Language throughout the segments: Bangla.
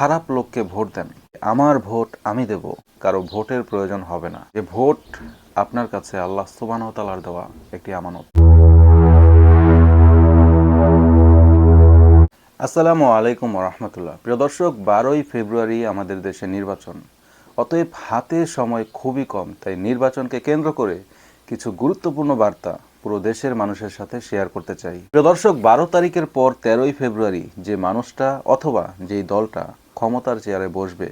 খারাপ লোককে ভোট দেন। আমার ভোট আমি দেব, কারও ভোটের প্রয়োজন হবে না। যে ভোট আপনার কাছে আল্লাহ সুবাহতালার দেওয়া একটি আমানত। আসসালামু আলাইকুম রহমতুল্লাহ। প্রিয় দর্শক, বারোই ফেব্রুয়ারি আমাদের দেশে নির্বাচন। অতএব হাতে সময় খুবই কম, তাই নির্বাচনকে কেন্দ্র করে কিছু গুরুত্বপূর্ণ বার্তা পুরো দেশের মানুষের সাথে শেয়ার করতে চাই। প্রিয় দর্শক, বারো তারিখের পর তেরোই ফেব্রুয়ারি যে মানুষটা অথবা যেই দলটা ক্ষমতার চেয়ারে বসবে।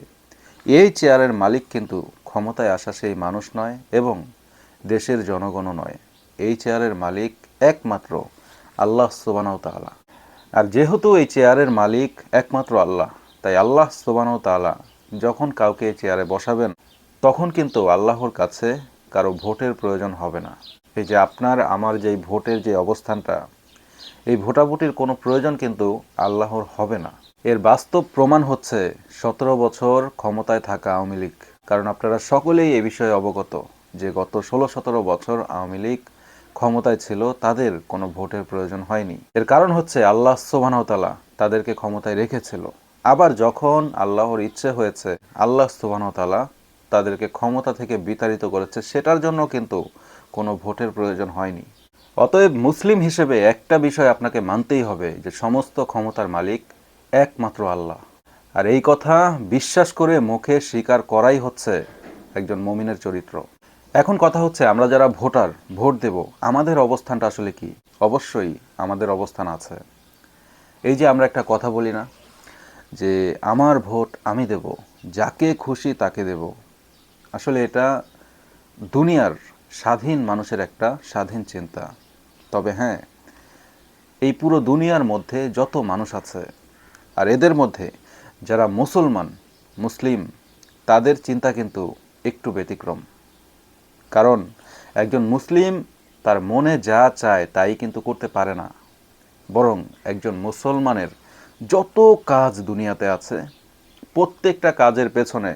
এই চেয়ারের মালিক কিন্তু ক্ষমতায় আসা সেই মানুষ নয় এবং দেশের জনগণও নয়। এই চেয়ারের মালিক একমাত্র আল্লাহ সুবানাও তাআলা। আর যেহেতু এই চেয়ারের মালিক একমাত্র আল্লাহ, তাই আল্লাহ সুবানাও তাআলা যখন কাউকে এই চেয়ারে বসাবেন, তখন কিন্তু আল্লাহর কাছে কারও ভোটের প্রয়োজন হবে না। এই যে আপনার, আমার যেই ভোটের যে অবস্থানটা, এই ভোটাভুটির কোনো প্রয়োজন কিন্তু আল্লাহর হবে না। এর বাস্তব প্রমাণ হচ্ছে সতেরো বছর ক্ষমতায় থাকা আওয়ামী লীগ। কারণ আপনারা সকলেই এ বিষয়ে অবগত যে গত ষোলো সতেরো বছর আওয়ামী লীগ ক্ষমতায় ছিল, তাদের কোনো ভোটের প্রয়োজন হয়নি। এর কারণ হচ্ছে আল্লাহ সোবানতালা তাদেরকে ক্ষমতায় রেখেছিল। আবার যখন আল্লাহর ইচ্ছে হয়েছে, আল্লাহ সোবানতালা তাদেরকে ক্ষমতা থেকে বিতাড়িত করেছে, সেটার জন্য কিন্তু কোনো ভোটের প্রয়োজন হয়নি। অতএব মুসলিম হিসেবে একটা বিষয় আপনাকে মানতেই হবে যে সমস্ত ক্ষমতার মালিক একমাত্র আল্লাহ। আর এই কথা বিশ্বাস করে মুখে স্বীকার করাই হচ্ছে একজন মমিনের চরিত্র। এখন কথা হচ্ছে, আমরা যারা ভোটার, ভোট দেব, আমাদের অবস্থানটা আসলে কি? অবশ্যই আমাদের অবস্থান আছে। এই যে আমরা একটা কথা বলি না, যে আমার ভোট আমি দেব, যাকে খুশি তাকে দেব। আসলে এটা দুনিয়ার স্বাধীন মানুষের একটা স্বাধীন চিন্তা। তবে হ্যাঁ এই পুরো দুনিয়ার মধ্যে যত মানুষ আছে আর এদের মধ্যে যারা মুসলমান, মুসলিম, তাদের চিন্তা কিন্তু একটু ব্যতিক্রম। কারণ একজন মুসলিম তার মনে যা চায় তাই কিন্তু করতে পারে না। বরং একজন মুসলমানের যত কাজ দুনিয়াতে আছে, প্রত্যেকটা কাজের পেছনে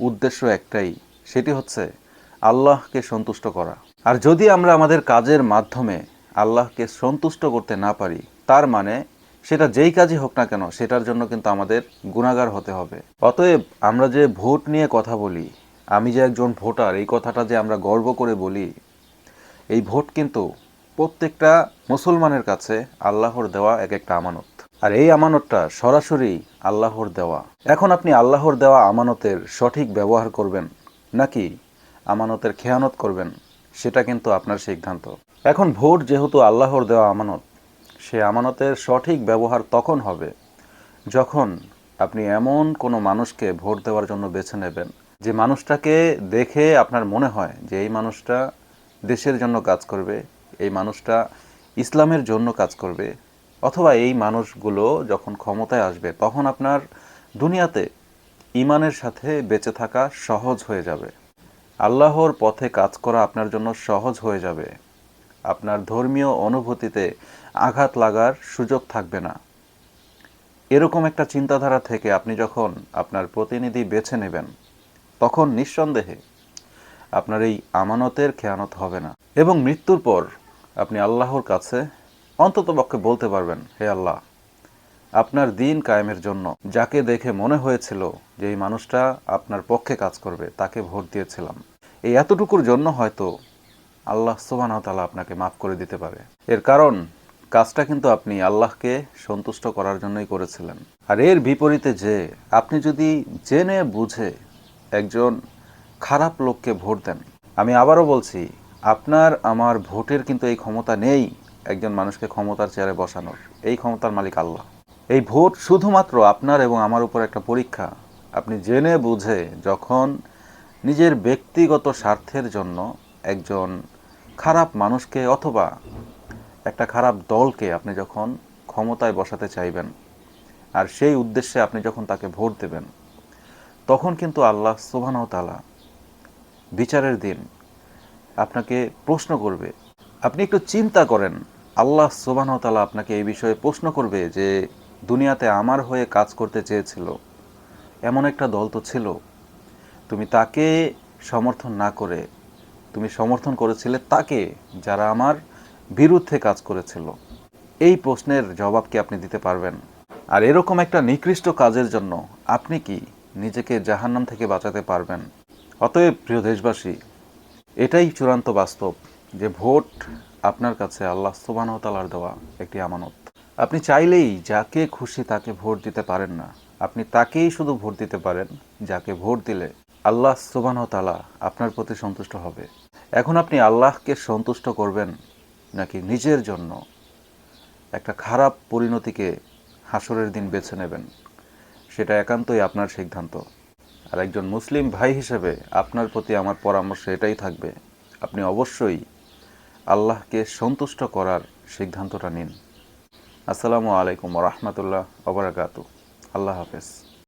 উদ্দেশ্য একটাই, সেটি হচ্ছে আল্লাহকে সন্তুষ্ট করা। আর যদি আমরা আমাদের কাজের মাধ্যমে আল্লাহকে সন্তুষ্ট করতে না পারি, তার মানে সেটা যেই কাজই হোক না কেন, সেটার জন্য কিন্তু আমাদের গুণাগার হতে হবে। অতএব আমরা যে ভোট নিয়ে কথা বলি, আমি যে একজন ভোটার, এই কথাটা যে আমরা গর্ব করে বলি, এই ভোট কিন্তু প্রত্যেকটা মুসলমানের কাছে আল্লাহর দেওয়া এক একটা আমানত। আর এই আমানতটা সরাসরি আল্লাহর দেওয়া। এখন আপনি আল্লাহর দেওয়া আমানতের সঠিক ব্যবহার করবেন নাকি আমানতের খেয়ানত করবেন, সেটা কিন্তু আপনার সিদ্ধান্ত। এখন ভোট যেহেতু আল্লাহর দেওয়া আমানত সে আমানতের সঠিক ব্যবহার তখন হবে যখন আপনি এমন কোনো মানুষকে ভোট দেওয়ার জন্য বেছে নেবেন। যে মানুষটাকে দেখে আপনার মনে হয় যে এই মানুষটা দেশের জন্য কাজ করবে, এই মানুষটা ইসলামের জন্য কাজ করবে, অথবা এই মানুষগুলো যখন ক্ষমতায় আসবে, তখন আপনার দুনিয়াতে ইমানের সাথে বেঁচে থাকা সহজ হয়ে যাবে। আল্লাহর পথে কাজ করা আপনার জন্য সহজ হয়ে যাবে। আপনার ধর্মীয় অনুভূতিতে আঘাত লাগার সুযোগ থাকবে না। এরকম একটা চিন্তাধারা থেকে আপনি যখন আপনার প্রতিনিধি বেছে নেবেন, তখন নিঃসন্দেহে আপনার এই আমানতের খেয়ানত হবে না এবং মৃত্যুর পর আপনি আল্লাহর কাছে অন্ততপক্ষে বলতে পারবেন, হে আল্লাহ, আপনার দিন কায়েমের জন্য যাকে দেখে মনে হয়েছিল যে এই মানুষটা আপনার পক্ষে কাজ করবে, তাকে ভোট দিয়েছিলাম। এই এতটুকুর জন্য হয়তো আল্লাহ সুবাহতালা আপনাকে মাফ করে দিতে পারে। এর কারণ, কাজটা কিন্তু আপনি আল্লাহকে সন্তুষ্ট করার জন্যই করেছিলেন। আর এর বিপরীতে যে, আপনি যদি জেনে বুঝে একজন খারাপ লোককে ভোট দেন, আমি আবারও বলছি, আপনার, আমার ভোটের কিন্তু এই ক্ষমতা নেই একজন মানুষকে ক্ষমতার চেয়ারে বসানোর। এই ক্ষমতার মালিক আল্লাহ। এই ভোট শুধুমাত্র আপনার এবং আমার উপর একটা পরীক্ষা। আপনি জেনে বুঝে যখন নিজের ব্যক্তিগত স্বার্থের জন্য একজন খারাপ মানুষকে অথবা একটা খারাপ দলকে আপনি যখন ক্ষমতায় বসাতে চাইবেন আর সেই উদ্দেশ্যে আপনি যখন তাকে ভোট দেবেন, তখন কিন্তু আল্লাহ সুবাহতালা বিচারের দিন আপনাকে প্রশ্ন করবে। আপনি একটু চিন্তা করেন, আল্লাহ সুবাহতালা আপনাকে এই বিষয়ে প্রশ্ন করবে যে, দুনিয়াতে আমার হয়ে কাজ করতে চেয়েছিল, এমন একটা দল তো ছিল। তুমি তাকে সমর্থন না করে তুমি সমর্থন করেছিলে তাকে যারা আমার বিরুদ্ধে কাজ করেছিল। এই প্রশ্নের জবাব কি আপনি দিতে পারবেন? আর এরকম একটা নিকৃষ্ট কাজের জন্য আপনি কি নিজেকে জাহান্নাম থেকে বাঁচাতে পারবেন? অতএব প্রিয় দেশবাসী, এটাই চূড়ান্ত বাস্তব যে ভোট আপনার কাছে আল্লাহ সুবাহতালার দেওয়া একটি আমানত। আপনি চাইলেই যাকে খুশি তাকে ভোট দিতে পারেন না। আপনি তাকেই শুধু ভোট দিতে পারেন, যাকে ভোট দিলে আল্লাহ সুবাহতালা আপনার প্রতি সন্তুষ্ট হবে। এখন আপনি আল্লাহকে সন্তুষ্ট করবেন নাকি নিজের জন্য? একটা খারাপ পরিণতিকে হাসরের দিন বেছে নেবেন। সেটা একান্তই আপনার সিদ্ধান্ত। আর একজন মুসলিম ভাই হিসেবে আপনার প্রতি আমার পরামর্শ এটাই থাকবে, আপনি অবশ্যই আল্লাহকে সন্তুষ্ট করার সিদ্ধান্তটা নিন। আসসালামু আলাইকুম রহমতুল্লাহ ওবরাকাতু আল্লাহ হাফেজ।